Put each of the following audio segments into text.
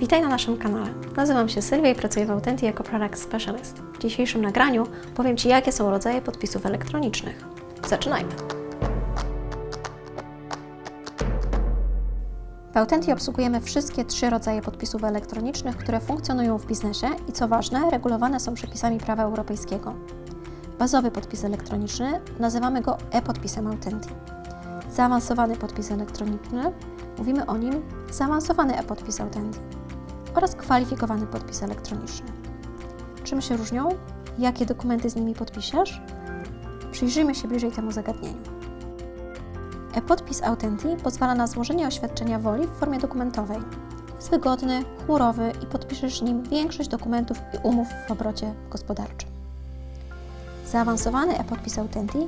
Witaj na naszym kanale. Nazywam się Sylwia i pracuję w Authenti jako Product Specialist. W dzisiejszym nagraniu powiem Ci, jakie są rodzaje podpisów elektronicznych. Zaczynajmy! W Authenti obsługujemy wszystkie trzy rodzaje podpisów elektronicznych, które funkcjonują w biznesie i co ważne, regulowane są przepisami prawa europejskiego. Bazowy podpis elektroniczny nazywamy go e-podpisem Authenti. Zaawansowany podpis elektroniczny mówimy o nim zaawansowany e-podpis Authenti oraz kwalifikowany podpis elektroniczny. Czym się różnią? Jakie dokumenty z nimi podpiszesz? Przyjrzyjmy się bliżej temu zagadnieniu. E-podpis Authenti pozwala na złożenie oświadczenia woli w formie dokumentowej. Jest wygodny, chmurowy i podpiszesz nim większość dokumentów i umów w obrocie gospodarczym. Zaawansowany e-podpis Authenti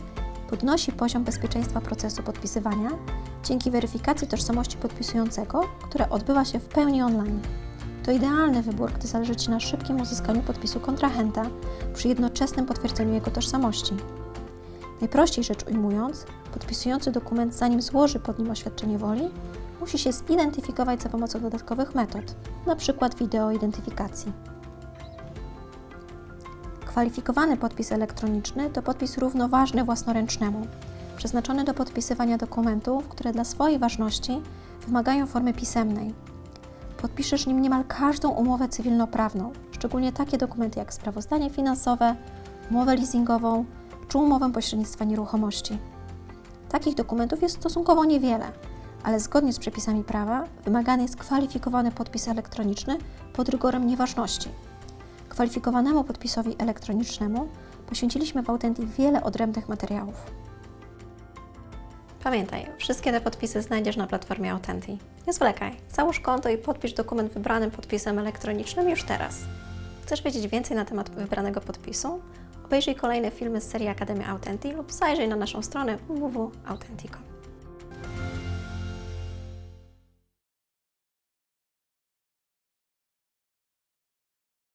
podnosi poziom bezpieczeństwa procesu podpisywania dzięki weryfikacji tożsamości podpisującego, która odbywa się w pełni online. To idealny wybór, gdy zależy Ci na szybkim uzyskaniu podpisu kontrahenta przy jednoczesnym potwierdzeniu jego tożsamości. Najprościej rzecz ujmując, podpisujący dokument, zanim złoży pod nim oświadczenie woli, musi się zidentyfikować za pomocą dodatkowych metod, np. wideo identyfikacji. Kwalifikowany podpis elektroniczny to podpis równoważny własnoręcznemu, przeznaczony do podpisywania dokumentów, które dla swojej ważności wymagają formy pisemnej. Podpiszesz nim niemal każdą umowę cywilnoprawną, szczególnie takie dokumenty jak sprawozdanie finansowe, umowę leasingową czy umowę pośrednictwa nieruchomości. Takich dokumentów jest stosunkowo niewiele, ale zgodnie z przepisami prawa wymagany jest kwalifikowany podpis elektroniczny pod rygorem nieważności. Kwalifikowanemu podpisowi elektronicznemu poświęciliśmy w Authenti wiele odrębnych materiałów. Pamiętaj, wszystkie te podpisy znajdziesz na platformie Authenti. Nie zwlekaj, załóż konto i podpisz dokument wybranym podpisem elektronicznym już teraz. Chcesz wiedzieć więcej na temat wybranego podpisu? Obejrzyj kolejne filmy z serii Akademia Authenti lub zajrzyj na naszą stronę www.authenti.com.